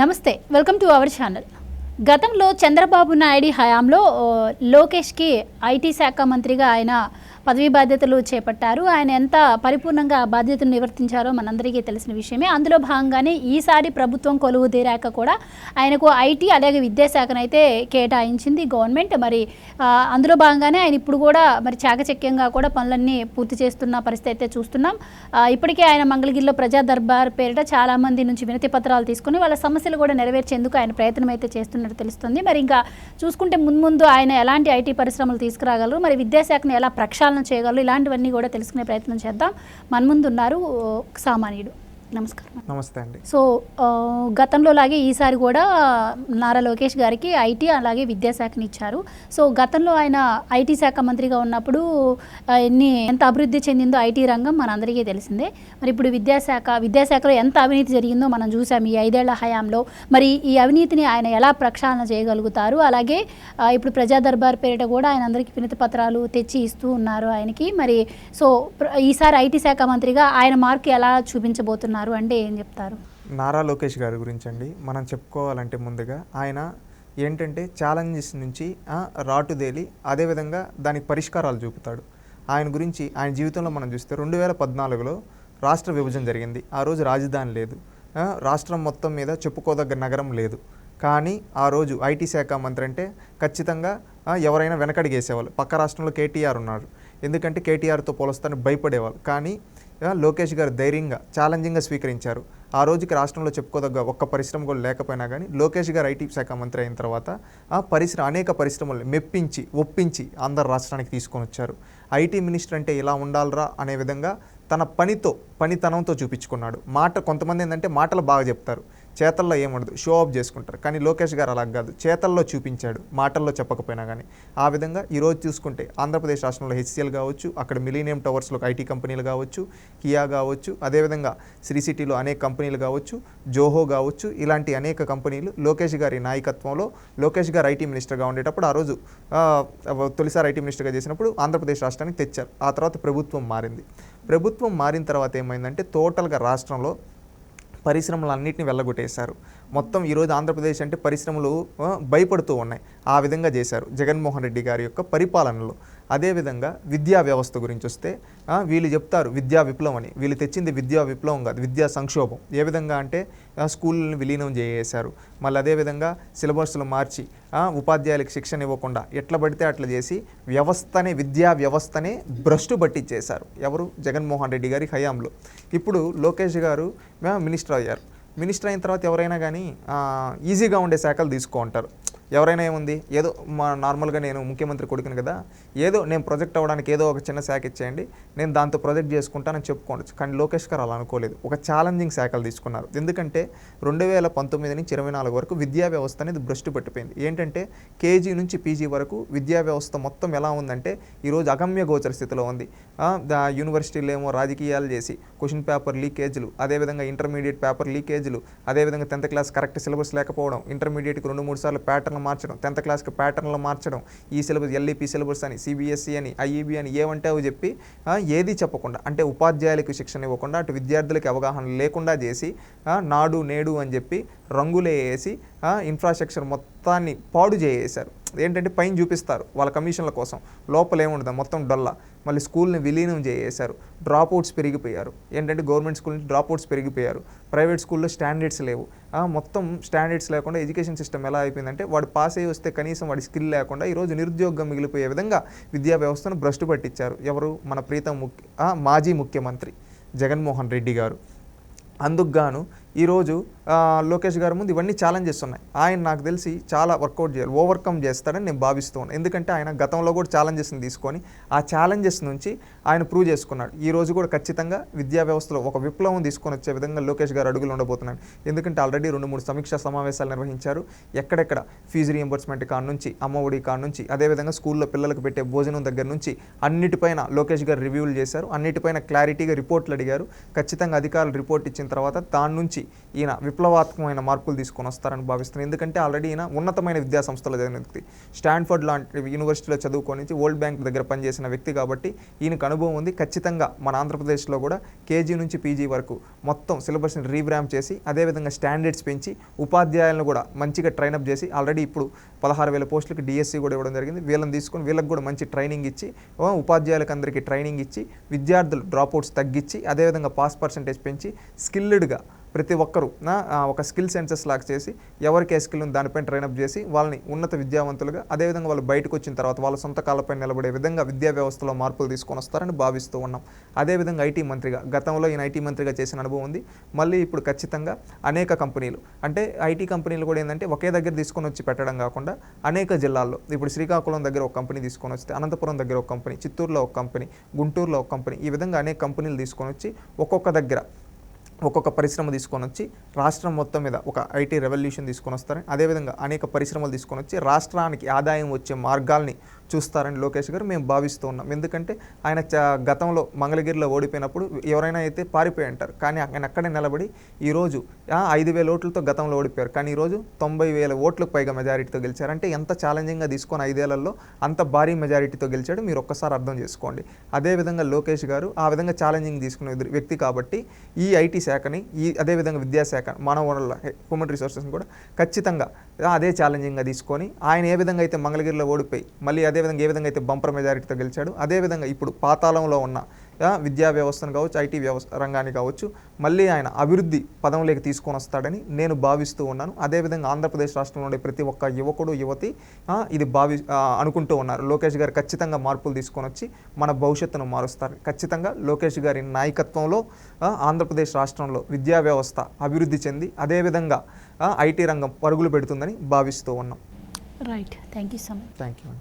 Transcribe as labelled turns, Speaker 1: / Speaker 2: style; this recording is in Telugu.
Speaker 1: నమస్తే వెల్కమ్ టు అవర్ ఛానల్. గతంలో చంద్రబాబు నాయుడు హయాంలో లోకేష్కి ఐటీ శాఖ మంత్రిగా ఆయన పదవీ బాధ్యతలు చేపట్టారు. ఆయన ఎంత పరిపూర్ణంగా ఆ బాధ్యతలు నివర్తించారో మనందరికీ తెలిసిన విషయమే. అందులో భాగంగానే ఈసారి ప్రభుత్వం కొలువు తీరాక కూడా ఆయనకు ఐటీ అలాగే విద్యాశాఖను అయితే కేటాయించింది గవర్నమెంట్. మరి అందులో భాగంగానే ఆయన ఇప్పుడు కూడా మరి చాకచక్యంగా కూడా పనులన్నీ పూర్తి చేస్తున్న పరిస్థితి అయితే చూస్తున్నాం. ఇప్పటికే ఆయన మంగళగిరిలో ప్రజా దర్బార్ పేరిట చాలా మంది నుంచి వినతి పత్రాలు తీసుకుని వాళ్ళ సమస్యలు కూడా నెరవేర్చేందుకు ఆయన ప్రయత్నం అయితే చేస్తున్నట్టు తెలుస్తుంది. మరి ఇంకా చూసుకుంటే ముందు ముందు ఆయన ఎలాంటి ఐటీ పరిశ్రమలు తీసుకురాగలరు? మరి విద్యాశాఖను ఎలా ప్రక్షాళన చేయగలరు. ఇలాంటివన్నీ కూడా తెలుసుకునే ప్రయత్నం చేద్దాం. మన ముందు ఉన్నారు సామాన్యుడు. నమస్కారం.
Speaker 2: నమస్తే అండి.
Speaker 1: సో గతంలో లాగే ఈసారి కూడా నారా లోకేష్ గారికి ఐటీ అలాగే విద్యాశాఖని ఇచ్చారు. సో గతంలో ఆయన ఐటీ శాఖ మంత్రిగా ఉన్నప్పుడు ఎన్ని ఎంత అభివృద్ధి చెందిందో ఐటీ రంగం మనందరికీ తెలిసిందే. మరి ఇప్పుడు విద్యాశాఖ విద్యాశాఖలో ఎంత అవినీతి జరిగిందో మనం చూసాం ఈ ఐదేళ్ళ హయాంలో. మరి ఈ అవినీతిని ఆయన ఎలా ప్రక్షాళన చేయగలుగుతారు? అలాగే ఇప్పుడు ప్రజా దర్బార్ పేరిట కూడా ఆయన అందరికీ వినతి పత్రాలు తెచ్చి ఇస్తూ ఉన్నారు ఆయనకి. మరి సో ఈసారి ఐటీ శాఖ మంత్రిగా ఆయన మార్క్ ఎలా చూపించబోతున్నారు? అంటే ఏం చెప్తారు?
Speaker 2: నారా లోకేష్ గారి గురించి అండి మనం చెప్పుకోవాలంటే ముందుగా ఆయన ఏంటంటే ఛాలెంజెస్ నుంచి రాటుదేలి అదేవిధంగా దానికి పరిష్కారాలు చూపుతాడు. ఆయన గురించి ఆయన జీవితంలో మనం చూస్తే రెండు వేల పద్నాలుగులో రాష్ట్ర విభజన జరిగింది. ఆ రోజు రాజధాని లేదు. రాష్ట్రం మొత్తం మీద చెప్పుకోదగ్గ నగరం లేదు. కానీ ఆ రోజు ఐటీ శాఖ మంత్రి అంటే ఖచ్చితంగా ఎవరైనా వెనకడిగేసేవాళ్ళు. పక్క రాష్ట్రంలో కేటీఆర్ ఉన్నారు. ఎందుకంటే కేటీఆర్తో పోలుస్తాను భయపడేవాళ్ళు. కానీ లోకేష్ గారు ధైర్యంగా ఛాలెంజింగ్గా స్వీకరించారు. ఆ రోజుకి రాష్ట్రంలో చెప్పుకోదగ్గ ఒక్క పరిశ్రమ కూడా లేకపోయినా కానీ లోకేష్ గారు ఐటీ శాఖ మంత్రి అయిన తర్వాత ఆ పరిశ్రమ అనేక పరిశ్రమలు మెప్పించి ఒప్పించి ఆంధ్ర రాష్ట్రానికి తీసుకొని వచ్చారు. ఐటీ మినిస్టర్ అంటే ఇలా ఉండాలరా అనే విధంగా తన పనితో పనితనంతో చూపించుకున్నాడు. మాట కొంతమంది ఏంటంటే మాటలు బాగా చెప్తారు. చేతల్లో ఏముండదు షో ఆఫ్ చేసుకుంటారు. కానీ లోకేష్ గారు అలా కాదు. చేతల్లో చూపించాడు. మాటల్లో చెప్పకపోయినా కానీ ఆ విధంగా ఈరోజు చూసుకుంటే ఆంధ్రప్రదేశ్ రాష్ట్రంలో హెచ్సిఎల్ కావచ్చు అక్కడ మిలీనియం టవర్స్లో ఐటీ కంపెనీలు కావచ్చు కియా కావచ్చు అదేవిధంగా శ్రీ సిటీలో అనేక కంపెనీలు కావచ్చు జోహో కావచ్చు ఇలాంటి అనేక కంపెనీలు లోకేష్ గారి నాయకత్వంలో లోకేష్ గారు ఐటీ మినిస్టర్గా ఉండేటప్పుడు ఆ రోజు తొలిసారి ఐటీ మినిస్టర్గా చేసినప్పుడు ఆంధ్రప్రదేశ్ రాష్ట్రానికి తెచ్చారు. ఆ తర్వాత ప్రభుత్వం మారింది. ప్రభుత్వం మారిన తర్వాత ఏమైందంటే టోటల్గా రాష్ట్రంలో పరిశ్రమలన్నింటినీ వెళ్ళగొట్టేశారు. మొత్తం ఈరోజు ఆంధ్రప్రదేశ్ అంటే పరిశ్రమలు భయపడుతూ ఉన్నాయి. ఆ విధంగా చేశారు జగన్మోహన్ రెడ్డి గారి యొక్క పరిపాలనలో. అదేవిధంగా విద్యా వ్యవస్థ గురించి వస్తే వీళ్ళు చెప్తారు విద్యా విప్లవం అని వీళ్ళు తెచ్చింది విద్యా విప్లవం కాదు విద్యా సంక్షోభం. ఏ విధంగా అంటే స్కూళ్ళని విలీనం చేసేశారు. మళ్ళీ అదేవిధంగా సిలబస్లు మార్చి ఉపాధ్యాయులకు శిక్షణ ఇవ్వకుండా ఎట్లా పడితే అట్లా చేసి వ్యవస్థనే విద్యా వ్యవస్థనే భ్రష్టు పట్టించేశారు. ఎవరు? జగన్మోహన్ రెడ్డి గారి హయాంలో. ఇప్పుడు లోకేష్ గారు మినిస్టర్ అయ్యారు. మినిస్టర్ అయిన తర్వాత ఎవరైనా కానీ ఈజీగా ఉండే శాఖలు తీసుకో ఉంటారు ఎవరైనా ఏముంది? ఏదో మా నార్మల్గా నేను ముఖ్యమంత్రి కొడుకుని కదా ఏదో నేను ప్రొజెక్ట్ అవ్వడానికి ఏదో ఒక చిన్న శాఖ ఇచ్చేయండి నేను దాంతో ప్రొజెక్ట్ చేసుకుంటానని చెప్పుకోవచ్చు. కానీ లోకేష్ గారు అలా అనుకోలేదు. ఒక ఛాలెంజింగ్ శాఖలు తీసుకున్నారు. ఎందుకంటే రెండు వేల పంతొమ్మిది నుంచి ఇరవై నాలుగు వరకు విద్యా వ్యవస్థ అనేది భ్రష్టు పట్టిపోయింది. ఏంటంటే కేజీ నుంచి పీజీ వరకు విద్యా వ్యవస్థ మొత్తం ఎలా ఉందంటే ఈరోజు అగమ్య గోచర స్థితిలో ఉంది. దా యూనివర్సిటీలు ఏమో రాజకీయాలు చేసి క్వశ్చన్ పేపర్ లీకేజీలు అదేవిధంగా ఇంటర్మీడియట్ పేపర్ లీకేజీలు అదేవిధంగా టెన్త్ క్లాస్ కరెక్ట్ సిలబస్ లేకపోవడం ఇంటర్మీడియట్కి రెండు మూడు సార్లు ప్యాటర్న్లు మార్చడం టెన్త్ క్లాస్కి ప్యాటర్న్లు మార్చడం ఈ సిలబస్ ఎల్ఈపి సిలబస్ అని సిబిఎస్ఈ అని ఐఈబి అని ఏమంటే అవి చెప్పి ఏది చెప్పకుండా అంటే ఉపాధ్యాయులకు శిక్షణ ఇవ్వకుండా అటు విద్యార్థులకి అవగాహన లేకుండా చేసి నాడు నేడు అని చెప్పి రంగులే వేసి ఇన్ఫ్రాస్ట్రక్చర్ మొత్తాన్ని పాడు చేసేశారు ఏంటంటే పైన చూపిస్తారు వాళ్ళ కమిషన్ల కోసం. లోపల ఏముండదు మొత్తం డొల్లా. మళ్ళీ స్కూల్ని విలీనం చేసేశారు. డ్రాప్ అవుట్స్ పెరిగిపోయారు. ఏంటంటే గవర్నమెంట్ స్కూల్ నుంచి డ్రాప్ అవుట్స్ పెరిగిపోయారు. ప్రైవేట్ స్కూల్లో స్టాండర్డ్స్ లేవు. మొత్తం స్టాండర్డ్స్ లేకుండా ఎడ్యుకేషన్ సిస్టమ్ ఎలా అయిపోయిందంటే వాడు పాస్ అయ్యి వస్తే కనీసం వాడి స్కిల్ లేకుండా ఈరోజు నిరుద్యోగం మిగిలిపోయే విధంగా విద్యా వ్యవస్థను భ్రష్టు పట్టించారు. ఎవరు? మన ప్రీతం ముఖ్య మాజీ ముఖ్యమంత్రి జగన్మోహన్ రెడ్డి గారు. అందుకు గాను ఈరోజు లోకేష్ గారి ముందు ఇవన్నీ ఛాలెంజెస్ ఉన్నాయి ఆయన నాకు తెలిసి చాలా వర్కౌట్ చేయాలి ఓవర్కమ్ చేస్తాడని నేను భావిస్తూ ఉన్నాను ఎందుకంటే ఆయన గతంలో కూడా ఛాలెంజెస్ని తీసుకొని ఆ ఛాలెంజెస్ నుంచి ఆయన ప్రూవ్ చేసుకున్నాడు. ఈ రోజు కూడా ఖచ్చితంగా విద్యా వ్యవస్థలో ఒక విప్లవం తీసుకొని వచ్చే విధంగా లోకేష్ గారు అడుగులు ఉండబోతున్నాడు. ఎందుకంటే ఆల్రెడీ రెండు మూడు సమీక్షా సమావేశాలు నిర్వహించారు. ఎక్కడెక్కడ ఫీజు రియంబర్స్మెంట్ కాడ నుంచి అమ్మఒడి కాడ నుంచి అదేవిధంగా స్కూల్లో పిల్లలకు పెట్టే భోజనం దగ్గర నుంచి అన్నిటిపైన లోకేష్ గారు రివ్యూలు చేశారు. అన్నిటిపైన క్లారిటీగా రిపోర్ట్లు అడిగారు. ఖచ్చితంగా అధికారులు రిపోర్ట్ ఇచ్చిన తర్వాత దాని నుంచి ఈయన విప్లవాత్మకమైన మార్పులు తీసుకొని వస్తారని భావిస్తున్నాను ఎందుకంటే ఆల్రెడీ ఈయన ఉన్నతమైన విద్యా సంస్థలో చదివిన వ్యక్తి. స్టాన్ఫర్డ్ లాంటి యూనివర్సిటీలో చదువుకొని వరల్డ్ బ్యాంక్ దగ్గర పనిచేసిన వ్యక్తి కాబట్టి ఈయనకు అనుభవం ఉంది. ఖచ్చితంగా మన ఆంధ్రప్రదేశ్లో కూడా కేజీ నుంచి పీజీ వరకు మొత్తం సిలబస్ని రీవ్రామ్ చేసి అదేవిధంగా స్టాండర్డ్స్ పెంచి ఉపాధ్యాయులను కూడా మంచిగా ట్రైనప్ చేసి ఆల్రెడీ ఇప్పుడు పదహారు వేల పోస్టులకు డిఎస్సి కూడా ఇవ్వడం జరిగింది. వీళ్ళని తీసుకొని వీళ్ళకి కూడా మంచి ట్రైనింగ్ ఇచ్చి ఉపాధ్యాయులకు అందరికీ ట్రైనింగ్ ఇచ్చి విద్యార్థులు డ్రాప్అవుట్స్ తగ్గించి అదేవిధంగా పాస్ పర్సంటేజ్ పెంచి స్కిల్డ్గా ప్రతి ఒక్కరూ నా, ఒక స్కిల్ సెన్సెస్ లాగా చేసి ఎవరికి ఏ స్కిల్ ఉంది దానిపైన ట్రైనప్ చేసి వాళ్ళని ఉన్నత విద్యావంతులుగా అదేవిధంగా వాళ్ళు బయటకు వచ్చిన తర్వాత వాళ్ళ సొంత కాళ్ళపై నిలబడే విధంగా విద్యా వ్యవస్థలో మార్పులు తీసుకొని వస్తారని భావిస్తూ ఉన్నాం. అదేవిధంగా ఐటీ మంత్రిగా గతంలో ఈయన ఐటీ మంత్రిగా చేసిన అనుభవం ఉంది. మళ్ళీ ఇప్పుడు ఖచ్చితంగా అనేక కంపెనీలు అంటే ఐటీ కంపెనీలు కూడా ఏంటంటే ఒకే దగ్గర తీసుకొని వచ్చి పెట్టడం కాకుండా అనేక జిల్లాల్లో ఇప్పుడు శ్రీకాకుళం దగ్గర ఒక కంపెనీ తీసుకొని వస్తే అనంతపురం దగ్గర ఒక కంపెనీ చిత్తూరులో ఒక కంపెనీ గుంటూరులో ఒక కంపెనీ ఈ విధంగా అనేక కంపెనీలు తీసుకొని వచ్చి ఒక్కొక్క దగ్గర ఒక్కొక్క పరిశ్రమ తీసుకొని వచ్చి రాష్ట్రం మొత్తం మీద ఒక ఐటీ రెవల్యూషన్ తీసుకొని వస్తారని అదేవిధంగా అనేక పరిశ్రమలు తీసుకొని వచ్చి రాష్ట్రానికి ఆదాయం వచ్చే మార్గాల్ని చూస్తారని లోకేష్ గారు మేము భావిస్తూ ఉన్నాం. ఎందుకంటే ఆయన గతంలో మంగళగిరిలో ఓడిపోయినప్పుడు ఎవరైనా అయితే పారిపోయి అంటారు కానీ ఆయన అక్కడే నిలబడి ఈరోజు ఐదు వేల ఓట్లతో గతంలో ఓడిపోయారు. కానీ ఈరోజు తొంభై వేల ఓట్లకు పైగా మెజారిటీతో గెలిచారు. అంటే ఎంత ఛాలెంజింగ్గా తీసుకొని ఐదేళ్ళలో అంత భారీ మెజారిటీతో గెలిచాడు మీరు ఒక్కసారి అర్థం చేసుకోండి. అదేవిధంగా లోకేష్ గారు ఆ విధంగా ఛాలెంజింగ్ తీసుకునే వ్యక్తి కాబట్టి ఈ ఐటీ శాఖని ఈ అదేవిధంగా విద్యాశాఖ మానవ వనరుల హ్యూమన్ రిసోర్సెస్ని కూడా ఖచ్చితంగా అదే ఛాలెంజింగ్గా తీసుకొని ఆయన ఏ విధంగా అయితే మంగళగిరిలో ఓడిపోయి మళ్ళీ అదేవిధంగా ఏ విధంగా అయితే బంపర్ మెజారిటీతో గెలిచాడు అదేవిధంగా ఇప్పుడు పాతాళంలో ఉన్న విద్యా వ్యవస్థను కావచ్చు ఐటీ వ్యవస్థ రంగాన్ని కావచ్చు మళ్ళీ ఆయన అభివృద్ధి పదంలోకి తీసుకొని వస్తాడని నేను భావిస్తూ ఉన్నాను. అదేవిధంగా ఆంధ్రప్రదేశ్ రాష్ట్రంలో ఉండే ప్రతి ఒక్క యువకుడు యువతి ఇది భావి అనుకుంటూ ఉన్నారు. లోకేష్ గారు ఖచ్చితంగా మార్పులు తీసుకొని వచ్చి మన భవిష్యత్తును మారుస్తారు. ఖచ్చితంగా లోకేష్ గారి నాయకత్వంలో ఆంధ్రప్రదేశ్ రాష్ట్రంలో విద్యా వ్యవస్థ అభివృద్ధి చెంది అదేవిధంగా ఐటీ రంగం పరుగులు పెడుతుందని భావిస్తూ ఉన్నాం.
Speaker 1: Right thank you so much
Speaker 2: thank you